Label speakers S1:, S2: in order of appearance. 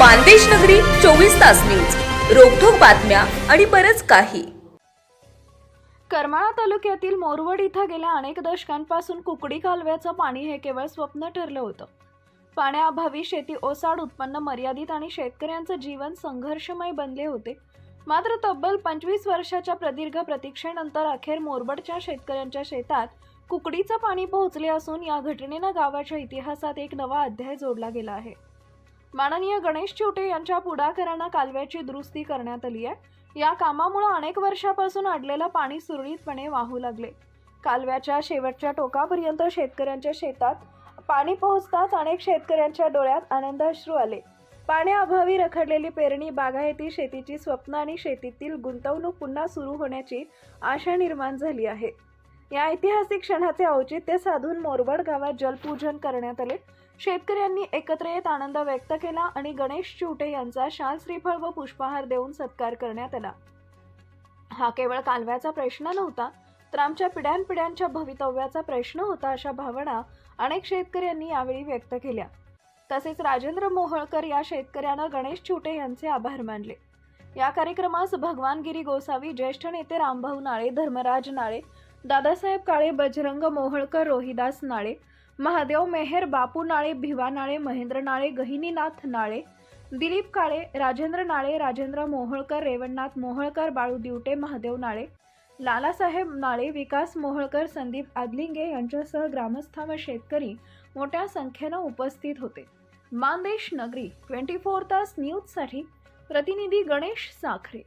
S1: मानदेश नगरी चोवीस तास न्यूज. रोखोक बातम्या आणि बरंच काही.
S2: करमाळा तालुक्यातील मोरवड इथं गेल्या अनेक दशकांपासून कुकडी कालव्याचं पाणी हे केवळ स्वप्न ठरलं होतं. पाण्याअभावी शेती ओसाड उत्पन्न मर्यादित आणि शेतकऱ्यांचं जीवन संघर्षमय बनले होते. मात्र तब्बल पंचवीस वर्षाच्या प्रदीर्घ प्रतीक्षेनंतर अखेर मोरबडच्या शेतकऱ्यांच्या शेतात कुकडीचं पाणी पोहोचले असून या घटनेनं गावाच्या इतिहासात एक नवा अध्याय जोडला गेला आहे. माननीय गणेश चिवटे यांच्या पुढाकारानं कालव्याची दुरुस्ती करण्यात आली आहे. या कामामुळे अनेक वर्षापासून अडलेलं पाणी सुरळीतपणे वाहू लागले. कालव्याच्या शेवटच्या टोकापर्यंत शेतकऱ्यांच्या शेतात पाणी पोहोचताच अनेक शेतकऱ्यांच्या डोळ्यात आनंदाश्रू आले. पाण्याअभावी रखडलेली पेरणी बागायती शेतीची स्वप्न आणि शेतीतील गुंतवणूक पुन्हा सुरू होण्याची आशा निर्माण झाली आहे. या ऐतिहासिक क्षणाचे औचित्य साधून मोरबड गावात जलपूजन करण्यात आले. शेतकऱ्यांनी एकत्र येत आनंद व्यक्त केला आणि गणेश चिवटे यांचा शाल श्रीफळ व पुष्पहार देऊन सत्कार करण्यात आला. हा केवळ कालव्याचा प्रश्न नव्हता तर आमच्या पिढ्यानपिढ्यांच्या भवितव्याचा प्रश्न होता अशा भावना अनेक शेतकऱ्यांनी यावेळी व्यक्त केल्या. तसेच राजेंद्र मोहळकर या शेतकऱ्यानं गणेश छुटे यांचे आभार मानले. या कार्यक्रमास भगवानगिरी गोसावी ज्येष्ठ नेते रामभाऊ नाळे धर्मराज नाळे दादासाहेब काळे बजरंग मोहळकर रोहिदास नाळे महादेव मेहेर बापू नाळे भिवा नाळे महेंद्र नाळे गहिनीनाथ नाळे दिलीप काळे राजेंद्र नाळे राजेंद्र मोहोळकर रेवणनाथ मोहोळकर बाळू दिवटे महादेव नाळे लालासाहेब नाळे विकास मोहोळकर संदीप आदलिंगे यांच्यासह ग्रामस्थ व शेतकरी मोठ्या संख्येनं उपस्थित होते. मानदेश नगरी ट्वेंटी फोर तास न्यूजसाठी प्रतिनिधी गणेश साखरे.